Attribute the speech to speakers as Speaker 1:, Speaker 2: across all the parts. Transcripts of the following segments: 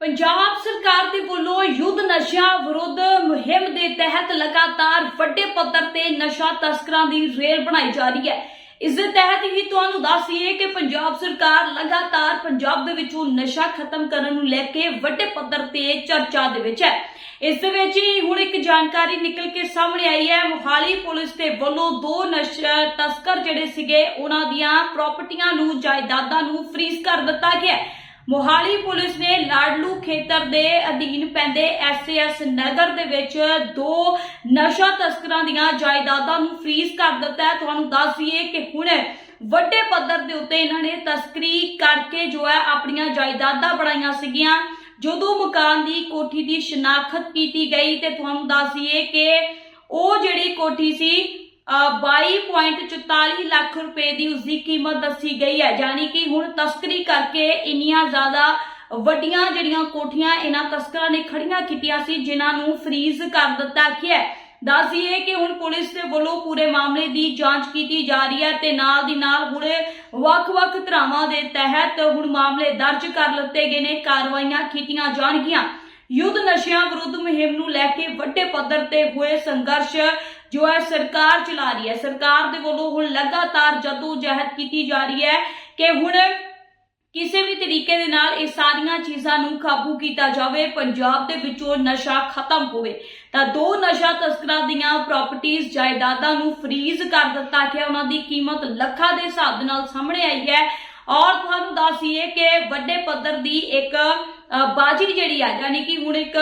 Speaker 1: ਪੰਜਾਬ ਸਰਕਾਰ ਦੇ ਵੱਲੋਂ ਯੁੱਧ ਨਸ਼ਿਆਂ ਵਿਰੁੱਧ ਮੁਹਿੰਮ ਦੇ ਤਹਿਤ ਲਗਾਤਾਰ ਵੱਡੇ ਪੱਧਰ ਤੇ ਨਸ਼ਾ ਤਸਕਰਾਂ ਦੀ ਰੇਲ ਬਣਾਈ ਜਾ ਰਹੀ ਹੈ। ਇਸ ਦੇ ਤਹਿਤ ਹੀ ਤੁਹਾਨੂੰ ਦੱਸੀਏ ਕਿ ਪੰਜਾਬ ਸਰਕਾਰ ਲਗਾਤਾਰ ਪੰਜਾਬ ਦੇ ਵਿੱਚੋਂ ਨਸ਼ਾ ਖਤਮ ਕਰਨ ਨੂੰ ਲੈ ਕੇ ਵੱਡੇ ਪੱਧਰ ਤੇ ਚਰਚਾ ਦੇ ਵਿੱਚ ਹੈ। ਇਸ ਦੇ ਵਿੱਚ ਹੀ ਹੁਣ ਇੱਕ ਜਾਣਕਾਰੀ ਨਿਕਲ ਕੇ ਸਾਹਮਣੇ ਆਈ ਹੈ। ਮੁਹਾਲੀ ਪੁਲਿਸ ਦੇ ਵੱਲੋਂ ਦੋ ਨਸ਼ਾ ਤਸਕਰ ਜਿਹੜੇ ਸੀਗੇ, ਉਹਨਾਂ ਦੀਆਂ ਪ੍ਰਾਪਰਟੀਆਂ ਨੂੰ, ਜਾਇਦਾਦਾਂ ਨੂੰ ਫ੍ਰੀਜ਼ ਕਰ ਦਿੱਤਾ ਗਿਆ ਹੈ। ਮੋਹਾਲੀ ਪੁਲਿਸ ਨੇ ਲਾਡਲੂ ਖੇਤਰ ਦੇ ਅਧੀਨ ਪੈਂਦੇ ਐਸਐਸ ਨਗਰ ਦੇ ਵਿੱਚ ਦੋ ਨਸ਼ਾ ਤਸਕਰਾਂ ਦੀਆਂ ਜਾਇਦਾਦਾਂ ਨੂੰ ਫ੍ਰੀਜ਼ ਕਰ ਦਿੱਤਾ ਹੈ। ਤੁਹਾਨੂੰ ਦੱਸ ਦਈਏ ਕਿ ਹੁਣ ਵੱਡੇ ਪੱਧਰ ਦੇ ਉੱਤੇ ਇਹਨਾਂ ਨੇ ਤਸਕਰੀ ਕਰਕੇ ਜੋ ਹੈ ਆਪਣੀਆਂ ਜਾਇਦਾਦਾਂ ਬਣਾਈਆਂ ਸੀਗੀਆਂ। ਜਦੋਂ ਮਕਾਨ ਦੀ ਕੋਠੀ ਦੀ ਸ਼ਨਾਖਤ ਕੀਤੀ ਗਈ ਤੇ ਤੁਹਾਨੂੰ ਦੱਸ ਦਈਏ ਕਿ ਉਹ ਜਿਹੜੀ ਕੋਠੀ ਸੀ 22.44 ਲੱਖ ਰੁਪਏ ਦੀ ਉਸਦੀ ਕੀਮਤ ਦੱਸੀ ਗਈ ਹੈ। ਯਾਨੀ ਕਿ ਹੁਣ ਤਸਕਰੀ ਕਰਕੇ ਇੰਨੀਆਂ ਜ਼ਿਆਦਾ ਵੱਡੀਆਂ ਜਿਹੜੀਆਂ ਕੋਠੀਆਂ ਇਹਨਾਂ ਤਸਕਰਾਂ ਨੇ ਖੜੀਆਂ ਕੀਤੀਆਂ ਸੀ, ਜਿਨ੍ਹਾਂ ਨੂੰ ਫ੍ਰੀਜ਼ ਕਰ ਦਿੱਤਾ ਗਿਆ ਦੱਸ ਦਈਏ ਕਿ ਹੁਣ ਪੁਲਿਸ ਦੇ ਵੱਲੋਂ ਪੂਰੇ ਮਾਮਲੇ ਦੀ ਜਾਂਚ ਕੀਤੀ ਜਾ ਰਹੀ ਹੈ ਤੇ ਨਾਲ ਦੀ ਨਾਲ ਹੁਣ ਵੱਖ-ਵੱਖ ਧਰਾਵਾਂ ਦੇ ਤਹਿਤ ਹੁਣ ਮਾਮਲੇ ਦਰਜ ਕਰ ਲਿੱਤੇ ਗਏ ਨੇ, ਕਾਰਵਾਈਆਂ ਕੀਤੀਆਂ ਜਾਣਗੀਆਂ। ਯੁੱਧ ਨਸ਼ਿਆਂ ਵਿਰੁੱਧ ਮੁਹਿੰਮ ਨੂੰ ਲੈ ਕੇ ਵੱਡੇ ਪੱਧਰ ਤੇ ਹੋਏ ਸੰਘਰਸ਼ ਜੋ ਹੈ ਸਰਕਾਰ ਚਲਾ ਰਹੀ ਹੈ, ਸਰਕਾਰ ਦੇ ਵੱਲੋਂ ਹੁਣ ਲਗਾਤਾਰ ਜਦੋਂ ਜਹਿਦ ਕੀਤੀ ਜਾ ਰਹੀ ਹੈ ਕਿ ਹੁਣ ਕਿਸੇ ਵੀ ਤਰੀਕੇ ਦੇ ਨਾਲ ਇਹ ਸਾਰੀਆਂ ਚੀਜ਼ਾਂ ਨੂੰ ਕਾਬੂ ਕੀਤਾ ਜਾਵੇ, ਪੰਜਾਬ ਦੇ ਵਿੱਚੋਂ ਨਸ਼ਾ ਖਤਮ ਹੋਵੇ। ਤਾਂ ਦੋ ਨਸ਼ਾ ਤਸਕਰਾਂ ਦੀਆਂ ਪ੍ਰਾਪਰਟੀਆਂ ਜਾਇਦਾਦਾਂ ਨੂੰ ਫ੍ਰੀਜ਼ ਕਰ ਦਿੱਤਾ ਗਿਆ, ਉਹਨਾਂ ਦੀ ਕੀਮਤ ਲੱਖਾਂ ਦੇ ਹਿਸਾਬ ਦੇ ਨਾਲ ਸਾਹਮਣੇ ਆਈ ਹੈ। ਔਰ ਤੁਹਾਨੂੰ ਦੱਸੀਏ ਕਿ ਵੱਡੇ ਪੱਧਰ ਦੀ ਇੱਕ ਬਾਜੀ ਜਿਹੜੀ ਆ, ਯਾਨੀ ਕਿ ਹੁਣ ਇੱਕ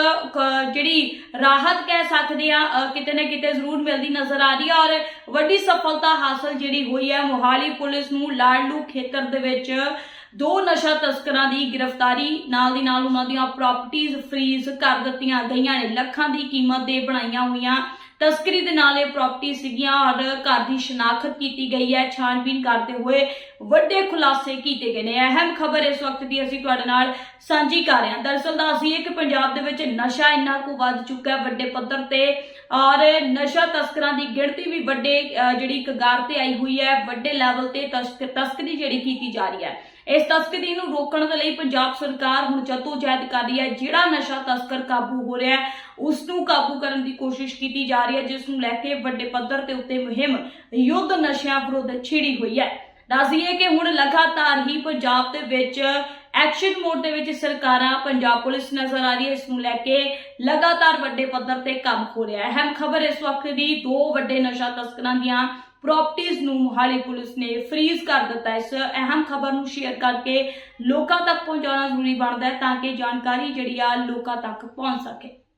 Speaker 1: ਜਿਹੜੀ ਰਾਹਤ ਕਹਿ ਸਕਦੇ ਆ ਕਿਤੇ ਨਾ ਕਿਤੇ ਜ਼ਰੂਰ ਮਿਲਦੀ ਨਜ਼ਰ ਆ ਰਹੀ ਹੈ ਔਰ ਵੱਡੀ ਸਫਲਤਾ ਹਾਸਲ ਜਿਹੜੀ ਹੋਈ ਹੈ, ਮੋਹਾਲੀ ਪੁਲਿਸ ਨੂੰ ਲਾਡਲੂ ਖੇਤਰ ਦੇ ਵਿੱਚ ਦੋ ਨਸ਼ਾ ਤਸਕਰਾਂ ਦੀ ਗ੍ਰਿਫਤਾਰੀ, ਨਾਲ ਦੀ ਨਾਲ ਉਹਨਾਂ ਦੀਆਂ ਪ੍ਰਾਪਰਟੀਆਂ ਫ੍ਰੀਜ਼ ਕਰ ਦਿੱਤੀਆਂ ਗਈਆਂ ਨੇ, ਲੱਖਾਂ ਦੀ ਕੀਮਤ ਦੇ ਬਣਾਈਆਂ ਹੋਈਆਂ ਤਸਕਰੀ ਦੇ ਨਾਲ ਇਹ ਪ੍ਰਾਪਰਟੀ ਸੀਗੀਆਂ, ਔਰ ਘਰ ਦੀ ਸ਼ਨਾਖਤ ਕੀਤੀ ਗਈ ਹੈ ਛਾਣਬੀਨ ਕਰਦੇ ਹੋਏ ਵੱਡੇ ਖੁਲਾਸੇ ਕੀਤੇ ਗਏ ਨੇ। ਅਹਿਮ ਖਬਰ ਇਸ ਵਕਤ ਦੀ ਅਸੀਂ ਤੁਹਾਡੇ ਨਾਲ ਸਾਂਝੀ ਕਰ ਰਹੇ ਹਾਂ। ਦਰਅਸਲ ਅਸੀਂ ਕਿ ਪੰਜਾਬ ਦੇ ਵਿੱਚ ਨਸ਼ਾ ਇੰਨਾ ਕੁ ਵੱਧ ਚੁੱਕਾ ਹੈ ਵੱਡੇ ਪੱਧਰ ਤੇ, ਔਰ ਨਸ਼ਾ ਤਸਕਰਾਂ ਦੀ ਗਿਣਤੀ ਵੀ ਵੱਡੇ ਜਿਹੜੀ ਕਗਾਰ ਤੇ ਆਈ ਹੋਈ ਹੈ, ਵੱਡੇ ਲੈਵਲ ਤੇ ਤਸਕ- ਤਸਕਰੀ ਜਿਹੜੀ ਕੀਤੀ ਜਾ ਰਹੀ ਹੈ। ਇਸ ਤਸਕਰੀ ਨੂੰ ਰੋਕਣ ਦੇ ਲਈ ਪੰਜਾਬ ਸਰਕਾਰ ਹੁਣ ਜਹਿਦ ਕਰ ਰਹੀ ਹੈ। ਜਿਹੜਾ ਨਸ਼ਾ ਤਸਕਰ ਕਾਬੂ ਹੋ ਰਿਹਾ ਹੈ ਉਸ ਨੂੰ ਕਾਬੂ ਕਰਨ ਦੀ ਕੋਸ਼ਿਸ਼ ਕੀਤੀ ਜਾ ਰਹੀ ਹੈ, ਜਿਸ ਨੂੰ ਲੈ ਕੇ ਵੱਡੇ ਪੱਧਰ ਤੇ ਉੱਤੇ ਮੁਹਿੰਮ ਯੁੱਧ ਨਸ਼ਿਆਂ ਵਿਰੁੱਧ ਛਿੜੀ ਹੋਈ ਹੈ। ਦੱਸ ਦਈਏ ਕਿ ਹੁਣ ਲਗਾਤਾਰ ਹੀ ਪੰਜਾਬ ਦੇ ਵਿੱਚ ਐਕਸ਼ਨ ਮੋਡ ਦੇ ਵਿੱਚ ਸਰਕਾਰਾਂ ਪੰਜਾਬ ਪੁਲਿਸ ਨਜ਼ਰ ਆ ਰਹੀ ਹੈ। ਇਸ ਨੂੰ ਲੈ ਕੇ ਲਗਾਤਾਰ ਵੱਡੇ ਪੱਧਰ ਤੇ ਕੰਮ ਹੋ ਰਿਹਾ ਹੈ। ਅਹਿਮ ਖਬਰ ਇਸ ਵਕਤ ਦੀ ਦੋ ਵੱਡੇ ਨਸ਼ਾ ਤਸਕਰਾਂ ਦੀਆਂ ਪ੍ਰਾਪਰਟੀਆਂ ਨੂੰ ਮੁਹਾਲੀ ਪੁਲਿਸ ਨੇ ਫ੍ਰੀਜ਼ ਕਰ ਦਿੱਤਾ ਇਸ ਅਹਿਮ ਖਬਰ ਨੂੰ ਸ਼ੇਅਰ ਕਰਕੇ ਲੋਕਾਂ ਤੱਕ ਪਹੁੰਚਾਉਣਾ ਜ਼ਰੂਰੀ ਬਣਦਾ ਹੈ ਤਾਂ ਕਿ ਜਾਣਕਾਰੀ ਜਿਹੜੀ ਆ ਲੋਕਾਂ ਤੱਕ ਪਹੁੰਚ ਸਕੇ।